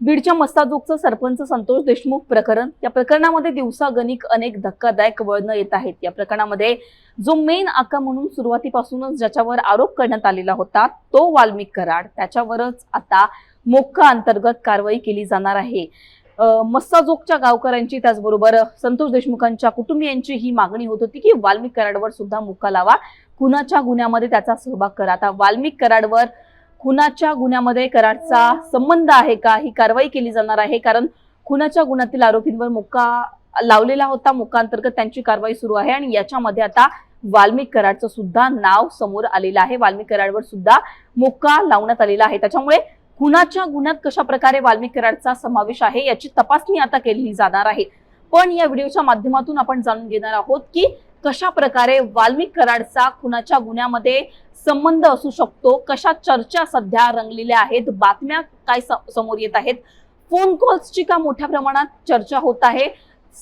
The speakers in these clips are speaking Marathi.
बीडच्या मस्ताजोगचं सरपंच संतोष देशमुख प्रकरण. या प्रकरणामध्ये दिवसागणिक अनेक धक्कादायक वळणं येत आहेत. या प्रकरणामध्ये जो मेन आका म्हणून सुरुवातीपासूनच ज्याच्यावर आरोप करण्यात आलेला होता तो वाल्मिक कराड. त्याच्यावरच आता मोक्का अंतर्गत कारवाई केली जाणार आहे. मस्ताजोगच्या गावकऱ्यांची त्याचबरोबर संतोष देशमुखांच्या कुटुंबियांची ही मागणी होत होती की वाल्मिक कराडवर सुद्धा मुक्का लावा. कुणाच्या गुन्ह्यामध्ये त्याचा सहभाग करा. आता वाल्मिक कराडवर खुनाच्या गुन्ह्यामध्ये कराडचा संबंध आहे का? ही कारवाई केली जाणार आहे कारण खुनाच्या गुन्ह्यातील आरोपींवर मुक्का लावलेला होता. मुक्का अंतर्गत त्यांची कारवाई सुरू आहे आणि याच्यामध्ये आता वाल्मिक कराडचं सुद्धा नाव समोर आलेलं आहे. वाल्मिक कराडवर सुद्धा मुक्का लावण्यात आलेला आहे. त्याच्यामुळे खुनाच्या गुन्ह्यात कशा प्रकारे वाल्मिक कराडचा समावेश आहे याची तपासणी आता केली जाणार आहे. पण या व्हिडिओच्या माध्यमातून आपण जाणून घेणार आहोत की कशा प्रकारे वाल्मिक कराडचा खुनाच्या गुन्ह्यामध्ये संबंध असू शकतो? कशा चर्चा सध्या रंगलेल्या आहेत? बातम्या काय समोर येत आहेत? फोन कॉल्सची का मोठ्या प्रमाणात चर्चा होत आहे?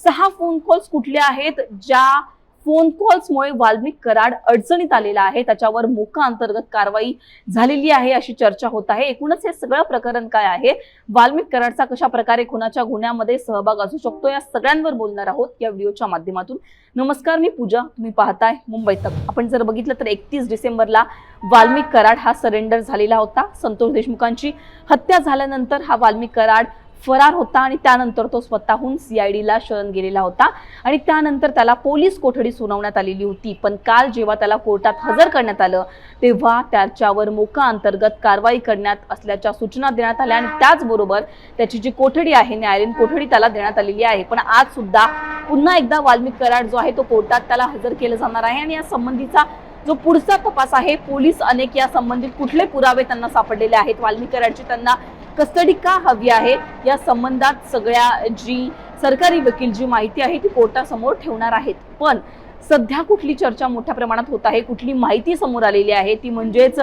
सहा फोन कॉल्स कुठल्या आहेत? ज्या फोन कॉल्समुळे वाल्मिक कराड अडचणीत आलेला आहे. त्याच्यावर मोका अंतर्गत कारवाई झालेली आहे अशी चर्चा होत आहे. एकूणच हे सगळं प्रकरण काय आहे? वाल्मिक कराडचा कशा प्रकारे खुनाच्या गुन्ह्यामध्ये सहभाग असू शकतो? या सगळ्यांवर बोलणार आहोत या व्हिडिओच्या माध्यमातून. नमस्कार मी पूजा. तुम्ही पाहताय मुंबई तक. आपण जर बघितलं तर एकतीस डिसेंबरला वाल्मिक कराड हा सरेंडर झालेला होता. संतोष देशमुखांची हत्या झाल्यानंतर हा वाल्मिक कराड फरार होता आणि त्यानंतर तो स्वतःहून सीआयडीला शरण गेलेला होता. आणि त्यानंतर त्याला पोलीस कोठडी सुनावण्यात आलेली होती. पण काल जेव्हा त्याला कोर्टात हजर करण्यात आलं तेव्हा त्याच्यावर मोका अंतर्गत कारवाई करण्यात असल्याच्या सूचना देण्यात आल्या आणि त्याचबरोबर त्याची जी कोठडी आहे न्यायालयीन कोठडी त्याला देण्यात आलेली आहे. पण आज सुद्धा पुन्हा एकदा वाल्मिक कराड जो आहे तो कोर्टात त्याला हजर केलं जाणार आहे. आणि या संबंधीचा जो पुढचा तपास आहे पोलीस अनेक या संबंधित कुठले पुरावे त्यांना सापडलेले आहेत. वाल्मिक कराडची त्यांना कस्टडी का हवी आहे? या संबंधात सगळ्या जी सरकारी वकील जी माहिती आहे ती कोर्टासमोर ठेवणार आहेत. पण सध्या कुठली चर्चा मोठ्या प्रमाणात होत आहे कुठली माहिती समोर आलेली आहे ती म्हणजेच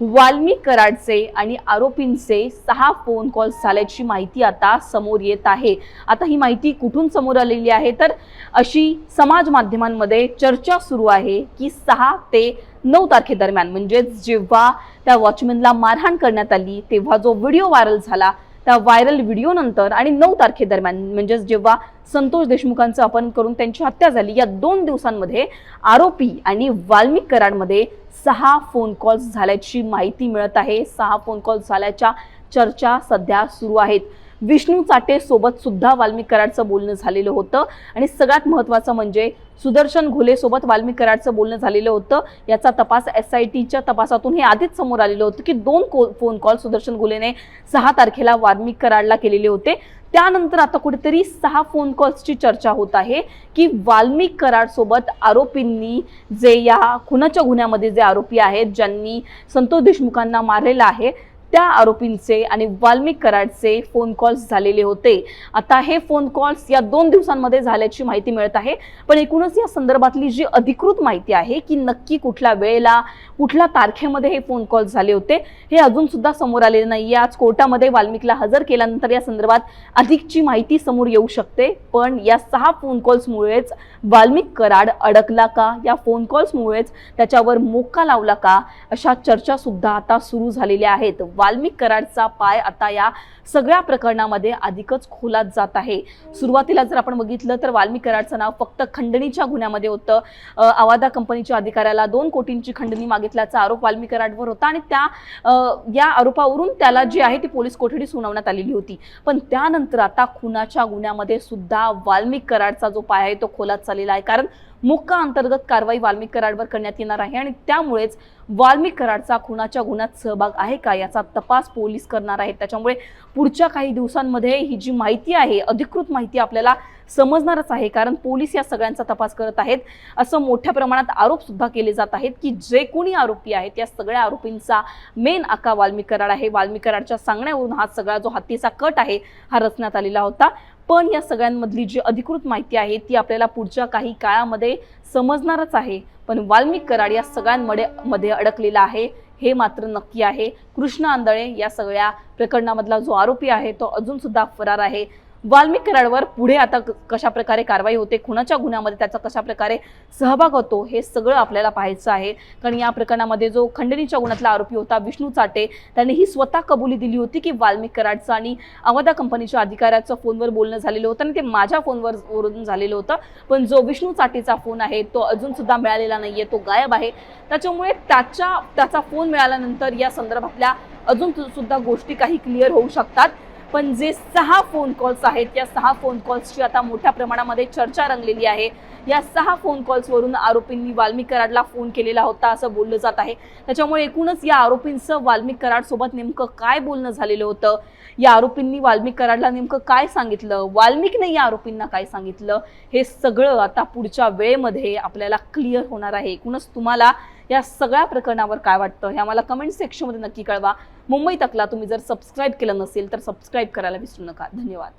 वाल्मिक कराडचे आणि आरोपींचे सहा फोन कॉल्स झाल्याची माहिती आता समोर येत आहे. आता ही माहिती कुठून समोर आलेली आहे? तर अशी समाज माध्यमांमध्ये चर्चा सुरू आहे की सहा ते नऊ तारखेदरम्यान म्हणजेच जेव्हा त्या वॉचमॅनला मारहाण करण्यात आली तेव्हा जो व्हिडिओ व्हायरल झाला त्या व्हायरल व्हिडिओ नंतर आणि नऊ तारखेदरम्यान म्हणजेच जेव्हा संतोष देशमुखांचं अपहरण करून त्यांची हत्या झाली या दोन दिवसांमध्ये आरोपी आणि वाल्मिक कराडमध्ये सहा फोन कॉल्स झाल्याची माहिती मिळत आहे. सहा फोन कॉल्स झाल्याच्या चर्चा सध्या सुरू आहेत. विष्णू चाटे सोबत सुद्धा वाल्मिक कराडचं बोलणं झालेलं होतं. आणि सगळ्यात महत्त्वाचं म्हणजे सुदर्शन घोले सोबत वाल्मिक कराडचं बोलणं झालेलं होतं. याचा तपास एस आय टीच्या तपासातून हे आधीच समोर आलेलं होतं की दोन को फोन कॉल सुदर्शन घोलेने सहा तारखेला वाल्मिक कराडला केलेले होते. त्यानंतर आता कुठेतरी सहा फोन कॉल्सची चर्चा होत आहे की वाल्मिक कराडसोबत आरोपींनी जे या खुनाच्या गुन्ह्यामध्ये जे आरोपी आहेत ज्यांनी संतोष देशमुखांना मारलेलं आहे त्या आरोपींचे आणि वाल्मिक कराडचे फोन कॉल्स झालेले होते. आता हे फोन कॉल्स या दोन दिवसांमध्ये झाल्याची माहिती मिळत आहे. पण एकूणच या संदर्भातली जी अधिकृत माहिती आहे की नक्की कुठल्या वेळेला कुठल्या तारखेमध्ये हे फोन कॉल्स झाले होते हे अजून सुद्धा समोर आलेले नाही आज कोर्टामध्ये वाल्मिकला हजर केल्यानंतर या संदर्भात अधिकची माहिती समोर येऊ शकते. पण या सहा फोन कॉल्समुळेच वाल्मिक कराड अडकला का? या फोन कॉल्समुळेच त्याच्यावर मोका लावला का? अशा चर्चा सुद्धा आता सुरू झालेल्या आहेत. वाल्मिक कराडचा पाय आता या सगळ्या प्रकरणामध्ये अधिकच खोलात जात आहे. सुरुवातीला जर आपण बघितलं तर वाल्मिक कराडचं नाव फक्त खंडणीच्या गुन्ह्यामध्ये होतं. आवादा कंपनीच्या अधिकाऱ्याला दोन कोटींची खंडणी मागितल्याचा आरोप वाल्मिक कराडवर होता आणि त्या या आरोपावरून त्याला जी आहे ती पोलीस कोठडी सुनावण्यात आलेली होती. पण त्यानंतर आता खुनाच्या गुन्ह्यामध्ये सुद्धा वाल्मिक कराडचा जो पाय आहे तो खोलात चाललेला आहे. कारण मुक्का अंतर्गत कारवाई वाल्मिक कराडवर करण्यात येणार आहे आणि त्यामुळेच वाल्मिक कराडचा खुनाच्या गुन्ह्यात सहभाग आहे का याचा तपास पोलीस करणार आहेत. त्याच्यामुळे पुढच्या काही दिवसांमध्ये ही जी माहिती आहे अधिकृत माहिती आपल्याला समजणारच आहे कारण पोलीस या सगळ्यांचा तपास करत आहेत. असं मोठ्या प्रमाणात आरोप सुद्धा केले जात आहेत की जे कोणी आरोपी आहेत या सगळ्या आरोपींचा मेन आका वाल्मिक कराड आहे. वाल्मिक कराडच्या सांगण्यावरून हा सगळा जो हत्तीचा कट आहे हा रचण्यात आलेला होता. पण या सगळ्यांमधली जी अधिकृत माहिती आहे ती आपल्याला पुढच्या काही काळामध्ये समजणारच आहे. पण वाल्मिक कराड या सगळ्यांमध्ये मध्ये अडकलेला आहे हे मात्र नक्की आहे. कृष्ण आंधळे या सगळ्या प्रकरणामधला जो आरोपी आहे तो अजून सुद्धा फरार आहे. वाल्मिक कराडवर पुढे आता क- कशा प्रकारे कारवाई होते खुनाच्या गुन्ह्यामध्ये त्याचा कशा प्रकारे सहभाग होतो हे सगळं आपल्याला पाहायचं आहे. कारण या प्रकरणामध्ये जो खंडणीच्या गुन्ह्यातला आरोपी होता विष्णू चाटे त्याने ही स्वतः कबुली दिली होती की वाल्मिक कराडचं आणि अवधा कंपनीच्या अधिकाऱ्याचं फोनवर बोलणं झालेलं होतं आणि ते माझ्या फोनवर वरून झालेलं होतं. पण जो विष्णू चाटेचा फोन आहे तो अजून सुद्धा मिळालेला नाहीये तो गायब आहे. त्याच्यामुळे त्याच्या त्याचा फोन मिळाल्यानंतर या संदर्भातल्या अजून सुद्धा गोष्टी काही क्लिअर होऊ शकतात. पण जे सहा फोन कॉल्स आहेत या सहा फोन कॉल्सची आता मोठ्या प्रमाणामध्ये चर्चा रंगलेली आहे. या सहा फोन कॉल्सवरून आरोपींनी वाल्मिक कराडला फोन केलेला होता असं बोललं जात आहे. त्याच्यामुळे एकूणच या आरोपींचं वाल्मिक कराड सोबत नेमकं काय बोलणं झालेलं होतं? या आरोपींनी वाल्मिक कराडला नेमकं काय सांगितलं? वाल्मिकने या आरोपींना काय सांगितलं? हे सगळं आता पुढच्या वेळेमध्ये आपल्याला क्लिअर होणार आहे. एकूणच तुम्हाला या सगळ्या प्रकरणावर काय वाटतं? हे आम्हाला कमेंट सेक्शनमध्ये नक्की कळवा. मुंबई तकला तुम्ही जर सबस्क्राईब केलं नसेल तर सबस्क्राईब करायला विसरू नका. धन्यवाद.